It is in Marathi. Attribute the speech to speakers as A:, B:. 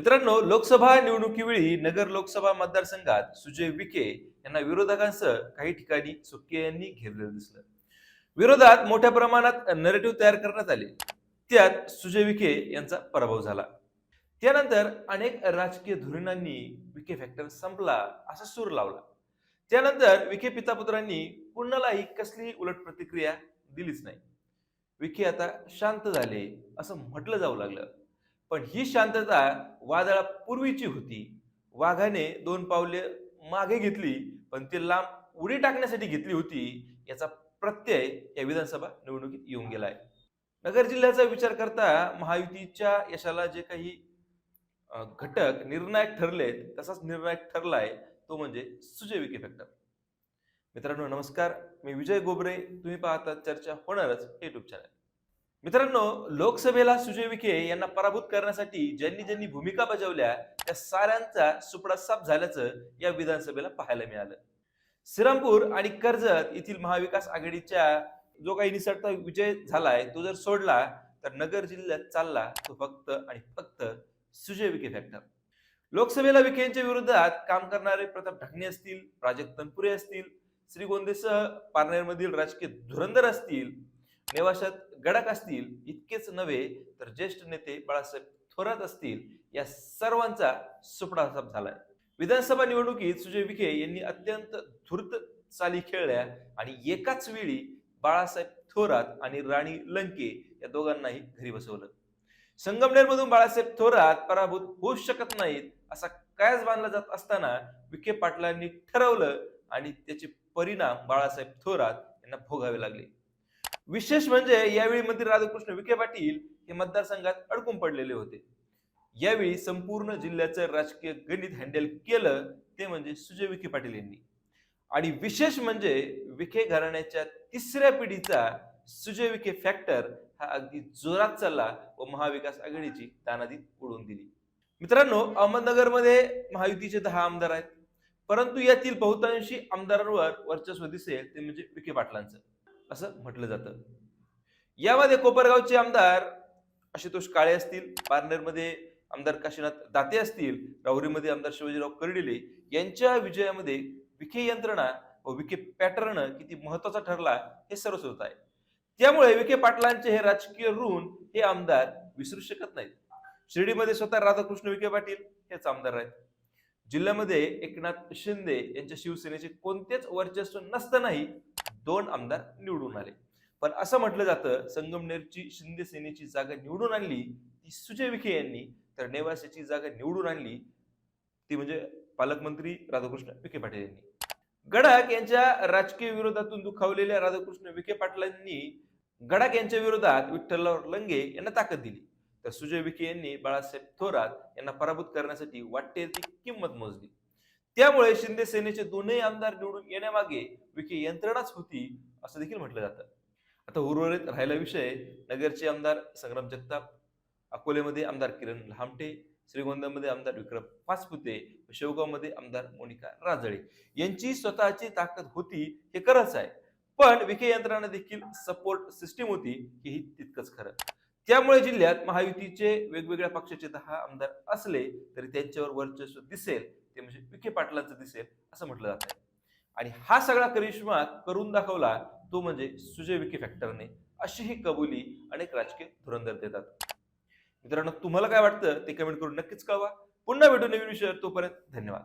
A: मित्रांनो लोकसभा निवडणुकीवेळी नगर लोकसभा मतदारसंघात सुजय विखे यांना विरोधकांसह काही ठिकाणी सुक्के यांनी घेरलेलं दिसलं. विरोधात मोठ्या प्रमाणात नरेटिव्ह तयार करण्यात आले. त्यात सुजय विखे यांचा पराभव झाला. त्यानंतर अनेक राजकीय धोरणांनी विखे फॅक्टर संपला असा सूर लावला. त्यानंतर विखे पितापुत्रांनी कुणालाही कसलीही उलट प्रतिक्रिया दिलीच नाही. विखे आता शांत झाले असं म्हटलं जाऊ लागलं. पण ही शांतता वादळापूर्वीची होती. वाघाने दोन पावले मागे घेतली पण ती लांब उडी टाकण्यासाठी घेतली होती याचा प्रत्यय या विधानसभा निवडणुकीत येऊन गेलाय. नगर जिल्ह्याचा विचार करता महायुतीच्या यशाला जे काही घटक निर्णायक ठरलेत तसाच निर्णायक ठरलाय तो म्हणजे सुजय विखे फॅक्टर मित्रांनो नमस्कार. मी विजय गोबरे. तुम्ही पाहता चर्चा होणारच युट्यूब चॅनल मित्रांनो लोकसभेला सुजय विखे यांना पराभूत करण्यासाठी ज्यांनी ज्यांनी भूमिका बजावल्या त्या साऱ्यांचा सुपडा साफ झाल्याचं या विधानसभेला पाहायला मिळालं. श्रीरामपूर आणि कर्जत येथील महाविकास आघाडीच्या जो काही निसटता विजय झालाय तो जर सोडला तर नगर जिल्ह्यात चालला तो फक्त आणि फक्त सुजय विखे फॅक्टर. लोकसभेला विखेंच्या विरोधात काम करणारे प्रताप ढाकणे असतील प्राजक्त तनपुरे असतील श्रीगोंदेसह पारनेरमधील राजकीय धुरंधर असतील नेवाशात गडक असतील इतकेच नव्हे तर ज्येष्ठ नेते बाळासाहेब थोरात असतील या सर्वांचा सुपडासाप झालाय. विधानसभा निवडणुकीत सुजय विखे यांनी अत्यंत धूर्त चाली खेळल्या आणि एकाच वेळी बाळासाहेब थोरात आणि राणी लंके या दोघांनाही घरी बसवलं. संगमनेरमधून बाळासाहेब थोरात पराभूत होऊ शकत नाहीत असा कायच बांधला जात असताना विखे पाटलांनी ठरवलं आणि त्याचे परिणाम बाळासाहेब थोरात यांना भोगावे लागले. विशेष म्हणजे यावेळी मंत्री राधाकृष्ण विखे पाटील हे मतदारसंघात अडकून पडलेले होते. यावेळी संपूर्ण जिल्ह्याचं राजकीय गणित हँडल केलं ते म्हणजे सुजय विखे पाटील यांनी. आणि विशेष म्हणजे विखे घराण्याच्या तिसऱ्या पिढीचा सुजय विखे फॅक्टर हा अगदी जोरात चालला व महाविकास आघाडीची तानादी उडवून दिली. मित्रांनो अहमदनगरमध्ये महायुतीचे दहा आमदार आहेत. परंतु यातील बहुतांशी आमदारांवर वर्चस्व दिसेल ते म्हणजे विखे पाटलांचं. असं म्हटलं जातं. यामध्ये कोपरगावचे आमदार आशुतोष काळे असतील पारनेरमध्ये आमदार काशीनाथ दाते असतील राहुरीमध्ये आमदार शिवाजीराव कर्डिले यांच्या विजयामध्ये विखे यंत्रणा व विखे पॅटर्न किती महत्त्वाचा ठरला हे सर्वश्रुत आहे. त्यामुळे विखे पाटलांचे हे राजकीय ऋण हे आमदार विसरू शकत नाहीत. शिर्डीमध्ये स्वतः राधाकृष्ण विखे पाटील हेच आमदार आहेत. जिल्ह्यामध्ये एकनाथ शिंदे यांच्या शिवसेनेचे कोणतेच वर्चस्व नसतानाही दोन आमदार निवडून आले. पण असं म्हटलं जातं संगमनेरची शिंदे सेनेची जागा निवडून आणली ती सुजय विखे यांनी. तर नेवासेची जागा निवडून आणली ती म्हणजे पालकमंत्री राधाकृष्ण विखे पाटील यांनी. गडाख यांच्या राजकीय विरोधातून दुखावलेल्या राधाकृष्ण विखे पाटलांनी गडाख यांच्या विरोधात विठ्ठलराव लंगे यांना ताकद दिली. तर सुजय विखे यांनी बाळासाहेब थोरात यांना पराभूत करण्यासाठी वाटते ती किंमत मोजली. त्यामुळे शिंदे सेनेचे दोनही आमदार निवडून येण्यामागे विखे यंत्रणाच होती असं देखील म्हटलं जातं. आता उर्वरित राहिला विषय नगरचे आमदार संग्राम जगताप अकोलेमध्ये आमदार किरण लहामटे श्रीगोंदामध्ये आमदार विक्रम पाचपुते शेवगावमध्ये आमदार मोनिका राजळे. यांची स्वतःची ताकद होती हे खरंच आहे. पण विखे यंत्रणा देखील सपोर्ट सिस्टीम होती हेही तितकंच खरं. त्यामुळे जिल्ह्यात महायुतीचे वेगवेगळ्या पक्षाचे दहा आमदार असले तरी त्यांच्यावर वर्चस्व दिसेल ते म्हणजे विखे पाटलांचं दिसेल असं म्हटलं जात आहे. आणि हा सगळा करिश्मा करून दाखवला तो म्हणजे सुजय विखे फॅक्टरने. अशी ही कबुली अनेक राजकीय धुरंधर देतात. मित्रांनो तुम्हाला काय वाटतं? ते कमेंट करून नक्कीच कळवा. पुन्हा भेटू नवीन विषयावर तोपर्यंत धन्यवाद.